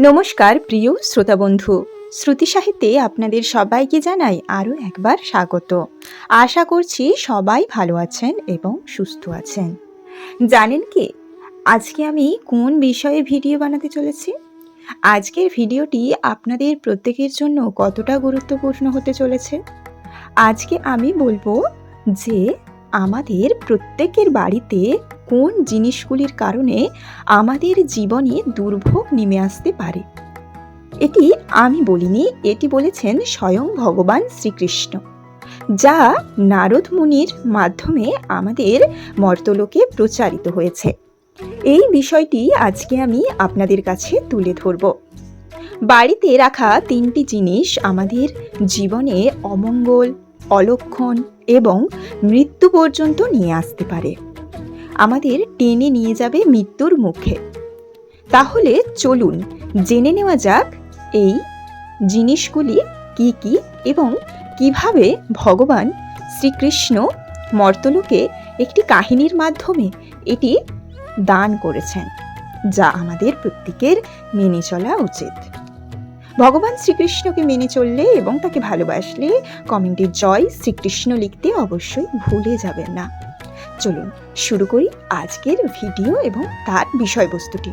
নমস্কার, প্রিয় শ্রোতা বন্ধু শ্রুতি সাহিত্যে আপনাদের সবাইকে জানাই আরও একবার স্বাগত। আশা করছি সবাই ভালো আছেন এবং সুস্থ আছেন। জানেন কি, আজকে আমি কোন বিষয়ে ভিডিও বানাতে চলেছি? আজকের ভিডিওটি আপনাদের প্রত্যেকের জন্য কতটা গুরুত্বপূর্ণ হতে চলেছে? আজকে আমি বলব যে, আমাদের প্রত্যেকের বাড়িতে কোন জিনিসগুলির কারণে আমাদের জীবনে দুর্ভোগ নেমে আসতে পারে? এটি আমি বলিনি, এটি বলেছেন স্বয়ং ভগবান শ্রীকৃষ্ণ, যা নারদ মুনির মাধ্যমে আমাদের মর্তলোকে প্রচারিত হয়েছে। এই বিষয়টি আজকে আমি আপনাদের কাছে তুলে ধরব। বাড়িতে রাখা তিনটি জিনিস আমাদের জীবনে অমঙ্গল, অলক্ষণ এবং মৃত্যু পর্যন্ত নিয়ে আসতে পারে। আমাদের টেনে নিয়ে যাবে মৃত্যুর মুখে। তাহলে চলুন জেনে নেওয়া যাক এই জিনিসগুলি কি কি এবং কীভাবে ভগবান শ্রীকৃষ্ণ মর্তলোকে একটি কাহিনীর মাধ্যমে এটি দান করেছেন, যা আমাদের প্রত্যেকের মেনে চলা উচিত। ভগবান শ্রীকৃষ্ণকে মেনে চললে এবং তাকে ভালোবাসলে কমেন্টে জয় শ্রীকৃষ্ণ লিখতে অবশ্যই ভুলে যাবেন না। চলুন শুরু করি আজকের ভিডিও এবং তার বিষয়বস্তুটি।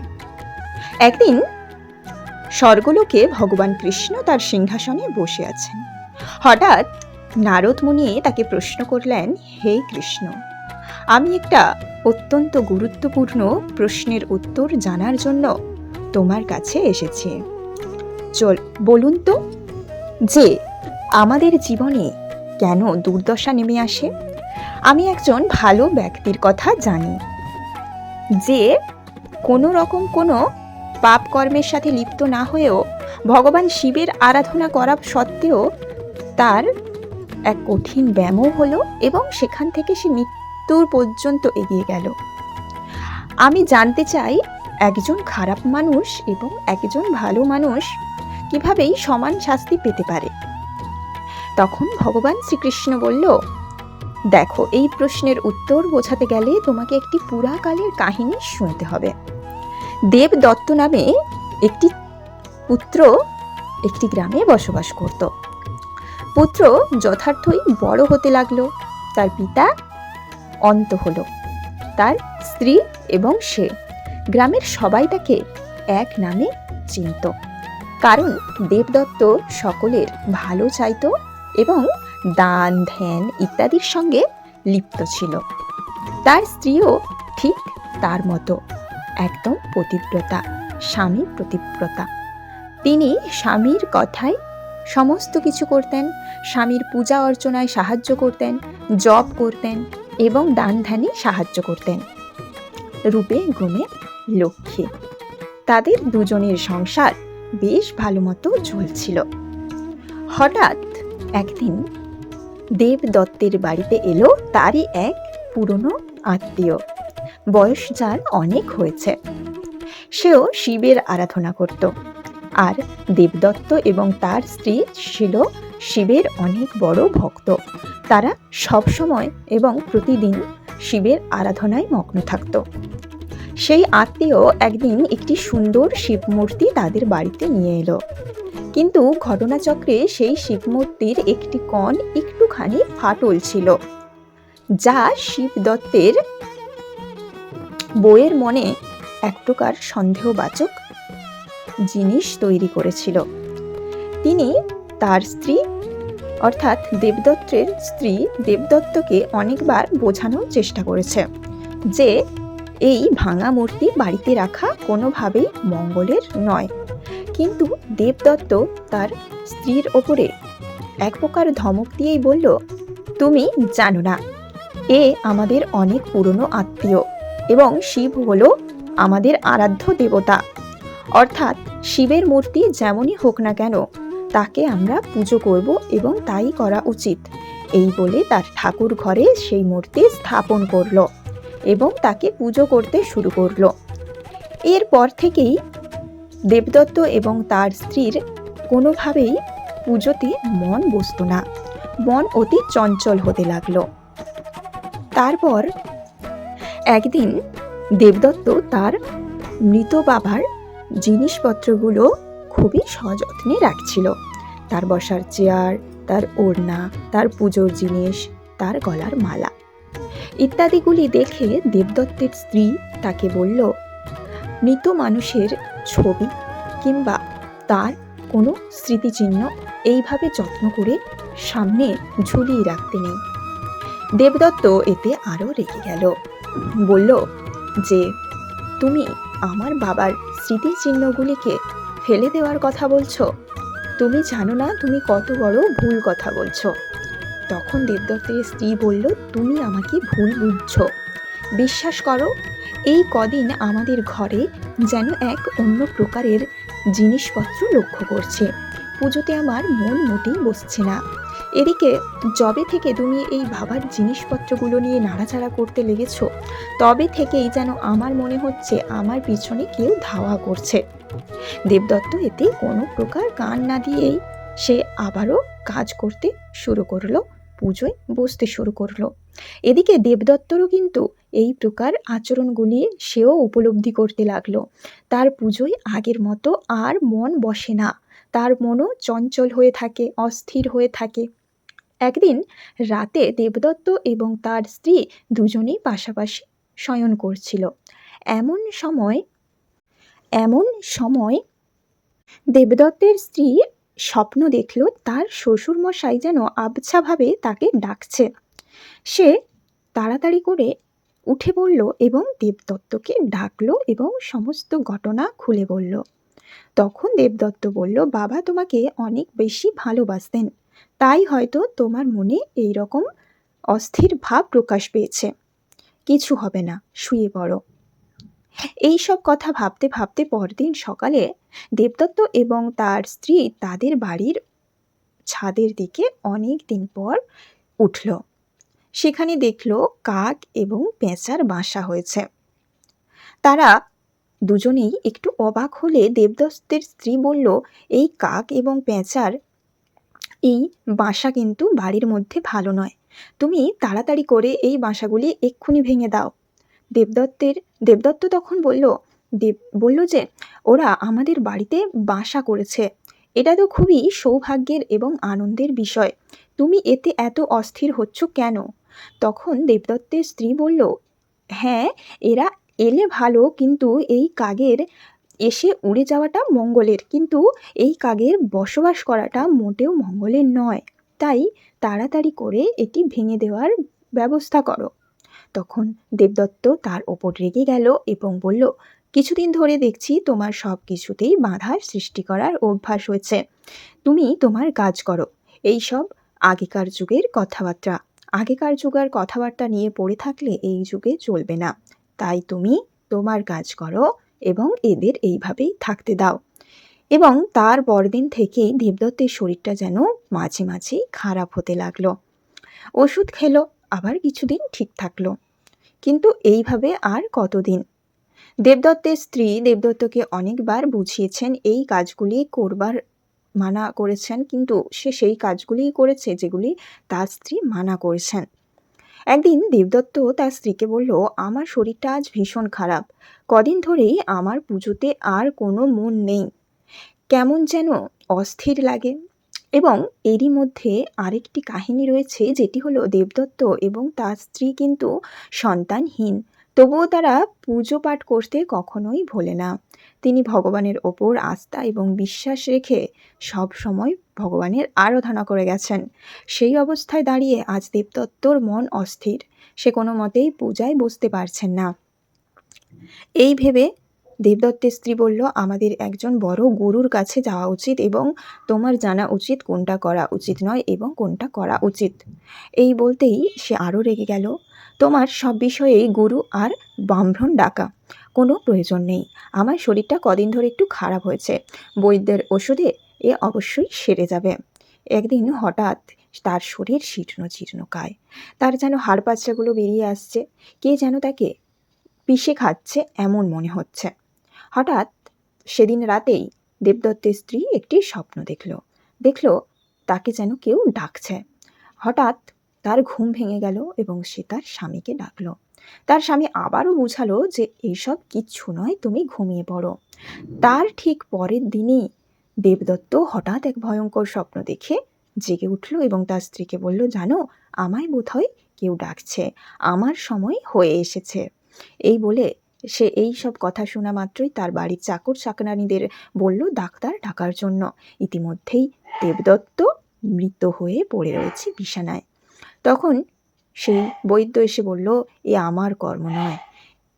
একদিন স্বর্গলোকে ভগবান কৃষ্ণ তার সিংহাসনে বসে আছেন। হঠাৎ নারদ মুনি তাকে প্রশ্ন করলেন, হে কৃষ্ণ, আমি একটা অত্যন্ত গুরুত্বপূর্ণ প্রশ্নের উত্তর জানার জন্য তোমার কাছে এসেছি। চল, বলুন তো, যে আমাদের জীবনে কেন দুর্দশা নেমে আসে? আমি একজন ভালো ব্যক্তির কথা জানি, যে কোনো রকম কোনো পাপ কর্মের সাথে লিপ্ত না হয়েও ভগবান শিবের আরাধনা করা সত্ত্বেও তার এক কঠিন ব্যায়ামও হলো এবং সেখান থেকে সে মৃত্যুর পর্যন্ত এগিয়ে গেল। আমি জানতে চাই একজন খারাপ মানুষ এবং একজন ভালো মানুষ কিভাবেই সমান শাস্তি পেতে পারে। তখন ভগবান শ্রীকৃষ্ণ বলল দেখো, এই প্রশ্নের উত্তর বোঝাতে গেলে তোমাকে একটি পুরাকালের কাহিনী শুনতে হবে। দেব দত্ত নামে একটি পুত্র একটি গ্রামে বসবাস করত। পুত্র যথার্থই বড় হতে লাগল, তার পিতা অন্ত হলো, তার স্ত্রী এবং সে। গ্রামের সবাই তাকে এক নামে চিনত। কারণ দেবদত্ত সকলের ভালো চাইত এবং দান, ধ্যান ইত্যাদির সঙ্গে লিপ্ত ছিল। তার স্ত্রীও ঠিক তার মতো, একদম পতিব্রতা স্বামী প্রতিব্রতা তিনি স্বামীর কথায় সমস্ত কিছু করতেন, স্বামীর পূজা অর্চনায় সাহায্য করতেন, জপ করতেন এবং দান ধ্যানে সাহায্য করতেন। রূপে গুণে লক্ষ্মী। তাদের দুজনের সংসার বেশ ভালো মতো চলছিল। হঠাৎ একদিন দেব দত্তের বাড়িতে এলো তারই এক পুরনো আত্মীয়। বয়স যার অনেক হয়েছে। সেও শিবের আরাধনা করত। আর দেবদত্ত এবং তার স্ত্রী ছিল শিবের অনেক বড় ভক্ত। তারা সবসময় এবং প্রতিদিন শিবের আরাধনায় মগ্ন থাকত। সেই আত্মীয় একদিন একটি সুন্দর শিব মূর্তি তাদের বাড়িতে নিয়ে এলো। কিন্তু ঘটনাচক্রে সেই শিবমূর্তির একটি কণ একটুখানি ফাটল ছিল, যা শিব দত্তের বইয়ের মনে এক প্রকার সন্দেহবাচক জিনিস তৈরি করেছিল। তিনি তার স্ত্রী, অর্থাৎ দেবদত্তের স্ত্রী দেবদত্তকে অনেকবার বোঝানোর চেষ্টা করেছে যে, এই ভাঙা মূর্তি বাড়িতে রাখা কোনোভাবেই মঙ্গলের নয়। কিন্তু দেবদত্ত তার স্ত্রীর ওপরে এক প্রকার ধমক দিয়েই বলল, তুমি জানো না, এ আমাদের অনেক পুরনো আত্মীয় এবং শিব হল আমাদের আরাধ্য দেবতা। অর্থাৎ শিবের মূর্তি যেমনই হোক না কেন, তাকে আমরা পুজো করব এবং তাই করা উচিত। এই বলে তার ঠাকুর ঘরে সেই মূর্তি স্থাপন করল এবং তাকে পুজো করতে শুরু করল। এরপর থেকেই দেবদত্ত এবং তার স্ত্রীর কোনোভাবেই পুজোতে মন বসত না। মন অতি চঞ্চল হতে লাগল। তারপর একদিন দেবদত্ত তার মৃত বাবার জিনিসপত্রগুলো খুবই সযত্নে রাখছিল। তার বসার চেয়ার, তার ওড়না, তার পুজোর জিনিস, তার গলার মালা ইত্যাদিগুলি দেখে দেবদত্তের স্ত্রী তাকে বলল মৃত মানুষের ছবি কিংবা তার কোনো স্মৃতিচিহ্ন এইভাবে যত্ন করে সামনে ঝুলিয়ে রাখতে নেই। দেবদত্ত এতে আরও রেগে গেল। বলল যে, তুমি আমার বাবার স্মৃতিচিহ্নগুলিকে ফেলে দেওয়ার কথা বলছো? তুমি জানো না তুমি কত বড় ভুল কথা বলছো। তখন দেবদত্তের স্ত্রী বলল, তুমি আমাকে ভুল বুঝছ। বিশ্বাস করো এই কদিন আমাদের ঘরে যেন এক অন্য প্রকারের জিনিসপত্র লক্ষ্য করছে। পুজোতে আমার মন মোটেই বসছে না। এদিকে, যবে থেকে তুমি এই ভাবার জিনিসপত্রগুলো নিয়ে নাড়াচাড়া করতে লেগেছ, তবে থেকেই যেন আমার মনে হচ্ছে আমার পিছনে কেউ ধাওয়া করছে। দেবদত্ত এতে কোনো প্রকার কান না দিয়েই সে আবারও কাজ করতে শুরু করল, পুজোয় বসতে শুরু করল। এদিকে দেবদত্তরও কিন্তু এই প্রকার আচরণগুলি সেও উপলব্ধি করতে লাগল। তার পুজোয় আগের মতো আর মন বসে না। তার মনও চঞ্চল হয়ে থাকে, অস্থির হয়ে থাকে। একদিন রাতে দেবদত্ত এবং তার স্ত্রী দুজনেই পাশাপাশি শয়ন করছিল। এমন সময় এমন সময় দেবদত্তের স্ত্রী স্বপ্ন দেখল তার শ্বশুরমশাই যেন আবছাভাবে তাকে ডাকছে। সে তাড়াতাড়ি করে উঠে পড়ল এবং দেবদত্তকে ডাকলো এবং সমস্ত ঘটনা খুলে বলল। তখন দেবদত্ত বলল, বাবা তোমাকে অনেক বেশি ভালোবাসতেন। তাই হয়তো তোমার মনে এই রকম অস্থির ভাব প্রকাশ পেয়েছে। কিছু হবে না, শুয়ে পড়ো। এই সব কথা ভাবতে ভাবতে পরদিন সকালে দেবদত্ত এবং তার স্ত্রী তাদের বাড়ির ছাদের দিকে অনেক দিন পর উঠল। সেখানে দেখল কাক এবং পেঁচার বাসা হয়েছে। তারা দুজনেই একটু অবাক হলে দেবদত্তের স্ত্রী বলল, এই কাক এবং পেঁচার, এই বাসা কিন্তু বাড়ির মধ্যে ভালো নয়। তুমি তাড়াতাড়ি করে এই বাসাগুলি এক্ষুনি ভেঙে দাও। দেবদত্তের, দেবদত্ত তখন বলল, দেব, বলল যে, ওরা আমাদের বাড়িতে বাসা করেছে। এটা তো খুবই সৌভাগ্যের এবং আনন্দের বিষয়। তুমি এতে এত অস্থির হচ্ছ কেন? তখন দেবদত্তের স্ত্রী বলল হ্যাঁ এরা এলে ভালো, কিন্তু এই কাগের এসে উড়ে যাওয়াটা মঙ্গলের, কিন্তু এই কাগের বসবাস করাটা মোটেও মঙ্গলের নয়। তাই তাড়াতাড়ি করে এটি ভেঙে দেওয়ার ব্যবস্থা করো। তখন দেবদত্ত তার ওপর রেগে গেল এবং বলল, কিছুদিন ধরে দেখছি তোমার সব কিছুতেই বাধার সৃষ্টি করার অভ্যাস হয়েছে। তুমি তোমার কাজ করো। এই সব আগেকার যুগের কথাবার্তা। আগেকার যুগের কথাবার্তা নিয়ে পড়ে থাকলে এই যুগে চলবে না। তাই তুমি তোমার কাজ করো এবং এদের এইভাবেই থাকতে দাও। এবং তার পরদিন থেকেই দেবদত্তের শরীরটা যেন মাঝে মাঝেই খারাপ হতে লাগল। ওষুধ খেলো, আবার কিছুদিন ঠিক থাকল। কিন্তু এইভাবে আর কতদিন? দেবদত্তের স্ত্রী দেবদত্তকে অনেকবার বুঝিয়েছেন এই কাজগুলি করবার মানা করেছেন, কিন্তু সে সেই কাজগুলিই করেছে যেগুলি তার স্ত্রী মানা করেছেন। একদিন দেবদত্ত তার স্ত্রীকে বলল, আমার শরীরটা আজ ভীষণ খারাপ। কদিন ধরেই আমার পুজোতে আর কোনো মন নেই। কেমন যেন অস্থির লাগে। এবং এরই মধ্যে আরেকটি কাহিনী রয়েছে, যেটি হলো দেবদত্ত এবং তার স্ত্রী কিন্তু সন্তানহীন। তবুও তারা পুজো পাঠ করতে কখনোই ভোলে না। তিনি ভগবানের ওপর আস্থা এবং বিশ্বাস রেখে সব সময় ভগবানের আরাধনা করে গেছেন। সেই অবস্থায় দাঁড়িয়ে আজ দেবদত্তর মন অস্থির। সে কোনো মতেই পূজায় বসতে পারছেন না। এই ভেবে দেবদত্তের স্ত্রী বলল, আমাদের একজন বড় গুরুর কাছে যাওয়া উচিত এবং তোমার জানা উচিত কোনটা করা উচিত নয় এবং কোনটা করা উচিত। এই বলতেই সে আরও রেগে গেল। তোমার সব বিষয়েই গুরু আর ব্রাহ্মণ ডাকা। কোনো প্রয়োজন নেই। আমার শরীরটা কদিন ধরে একটু খারাপ হয়েছে। বৈদ্যের ওষুধে এ অবশ্যই সেরে যাবে। একদিন হঠাৎ তার শরীর শীর্ণ জীর্ণকায় তার যেন হাড় পাচড়াগুলো বেরিয়ে আসছে। কে যেন তাকে পিষে খাচ্ছে এমন মনে হচ্ছে। হঠাৎ সেদিন রাতেই দেবদত্তের স্ত্রী একটি স্বপ্ন দেখল। দেখল তাকে যেন কেউ ডাকছে। হঠাৎ তার ঘুম ভেঙে গেল এবং সে তার স্বামীকে ডাকলো। তার স্বামী আবারও বুঝালো যে এইসব কিচ্ছু নয়, তুমি ঘুমিয়ে পড়ো। তার ঠিক পরের দিনই দেবদত্ত হঠাৎ এক ভয়ঙ্কর স্বপ্ন দেখে জেগে উঠল এবং তার স্ত্রীকে বলল, জানো, আমায় বোধহয় কেউ ডাকছে। আমার সময় হয়ে এসেছে। এই বলে সে এই সব কথা শোনা মাত্রই তার বাড়ির চাকর চাকরানিদের বলল, ডাক্তার ডাকার জন্য। ইতিমধ্যেই দেবদত্ত মৃত হয়ে পড়ে রয়েছে বিছানায়। তখন সেই বৈদ্য এসে বলল, এ আমার কর্ম নয়।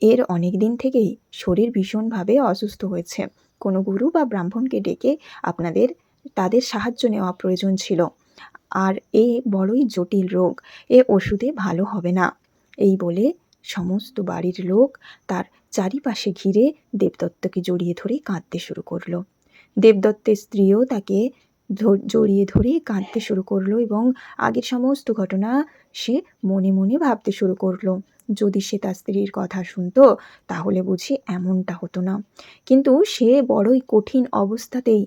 এর অনেক দিন থেকেই শরীর ভীষণভাবে অসুস্থ হয়েছে। কোনো গুরু বা ব্রাহ্মণকে ডেকে আপনাদের, তাদের সাহায্য নেওয়া প্রয়োজন ছিল। আর এ বড়ই জটিল রোগ। এ ওষুধে ভালো হবে না। এই বলে সমস্ত বাড়ির লোক তার চারিপাশে ঘিরে দেবদত্তকে জড়িয়ে ধরে কাঁদতে শুরু করল। দেবদত্তের স্ত্রীও তাকে জড়িয়ে ধরে কাঁদতে শুরু করল এবং আগের সমস্ত ঘটনা সে মনে মনে ভাবতে শুরু করল। যদি সে তার স্ত্রীর কথা শুনতো, তাহলে বুঝি এমনটা হতো না। কিন্তু সে বড়ই কঠিন অবস্থাতেই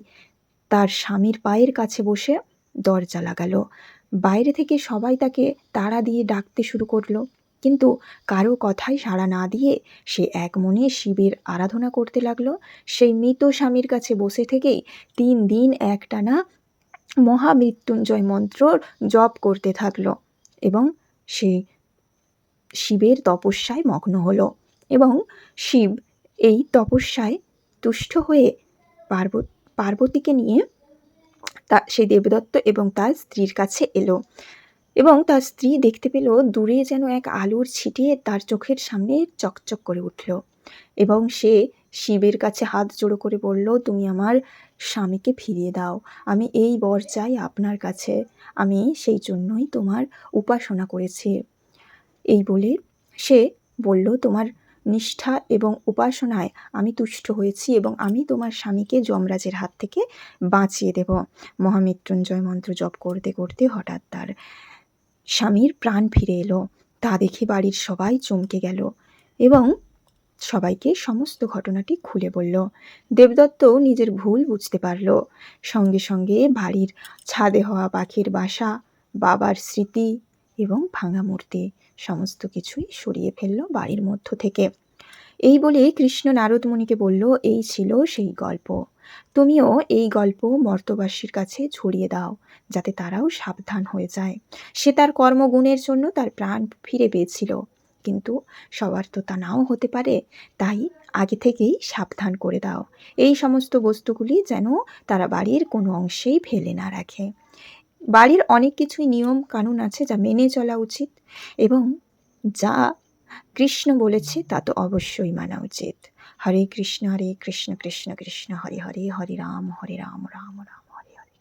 তার স্বামীর পায়ের কাছে বসে দরজা লাগালো। বাইরে থেকে সবাই তাকে তাড়া দিয়ে ডাকতে শুরু করল। কিন্তু কারও কথাই সাড়া না দিয়ে সে এক মনে শিবের আরাধনা করতে লাগল। সেই মৃত স্বামীর কাছে বসে থেকেই তিন দিন একটানা মহামৃত্যুঞ্জয় মন্ত্র জপ করতে থাকল এবং সে শিবের তপস্যায় মগ্ন হলো এবং শিব এই তপস্যায় তুষ্ট হয়ে পার্ব, পার্বতীকে নিয়ে তা সেই দেবদত্ত এবং তার স্ত্রীর কাছে এলো। এবং তার স্ত্রী দেখতে পেল দূরে যেন এক আলোর ছিটিয়ে তার চোখের সামনে চকচক করে উঠল। এবং সে শিবের কাছে হাত জোড়ো করে বলল, তুমি আমার স্বামীকে ফিরিয়ে দাও। আমি এই বর চাই আপনার কাছে। আমি সেই জন্যই তোমার উপাসনা করেছি। এই বলে সে বলল, তোমার নিষ্ঠা এবং উপাসনায় আমি তুষ্ট হয়েছি এবং আমি তোমার স্বামীকে যমরাজের হাত থেকে বাঁচিয়ে দেব। মহামৃত্যুঞ্জয় মন্ত্র জপ করতে করতে হঠাৎ তার স্বামীর প্রাণ ফিরে এলো। তা দেখে বাড়ির সবাই চমকে গেল এবং সবাইকে সমস্ত ঘটনাটি খুলে বলল। দেবদত্ত নিজের ভুল বুঝতে পারল। সঙ্গে সঙ্গে বাড়ির ছাদে হওয়া পাখির বাসা, বাবার স্মৃতি এবং ভাঙা মূর্তি সমস্ত কিছুই সরিয়ে ফেলল বাড়ির মধ্য থেকে। এই বলে কৃষ্ণ নারদ মুনিকে বলল, এই ছিল সেই গল্প। তুমিও এই গল্প মর্তবাসীর কাছে ছড়িয়ে দাও, যাতে তারাও সাবধান হয়ে যায়। সে তার কর্মগুণের জন্য তার প্রাণ ফিরে পেয়েছিল, কিন্তু সবার তো তা নাও হতে পারে, তাই আগে থেকেই সাবধান করে দাও। এই সমস্ত বস্তুগুলি যেন তারা বাড়ির কোনো অংশেই ফেলে না রাখে। বাড়ির অনেক কিছুই নিয়ম কানুন আছে যা মেনে চলা উচিত, এবং যা কৃষ্ণ বলেছে তা তো অবশ্যই মানা উচিত। হরে কৃষ্ণ হরে কৃষ্ণ কৃষ্ণ কৃষ্ণ, হরে হরে হরে রাম হরে রাম রাম রাম, হরে হরে।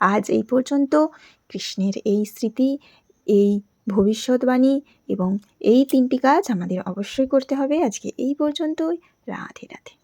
আজ এই পর্যন্ত কৃষ্ণের এই স্মৃতি, এই ভবিষ্যৎবাণী এবং এই তিনটি কাজ আমাদের অবশ্যই করতে হবে। আজকে এই পর্যন্তই। রাধে রাধে।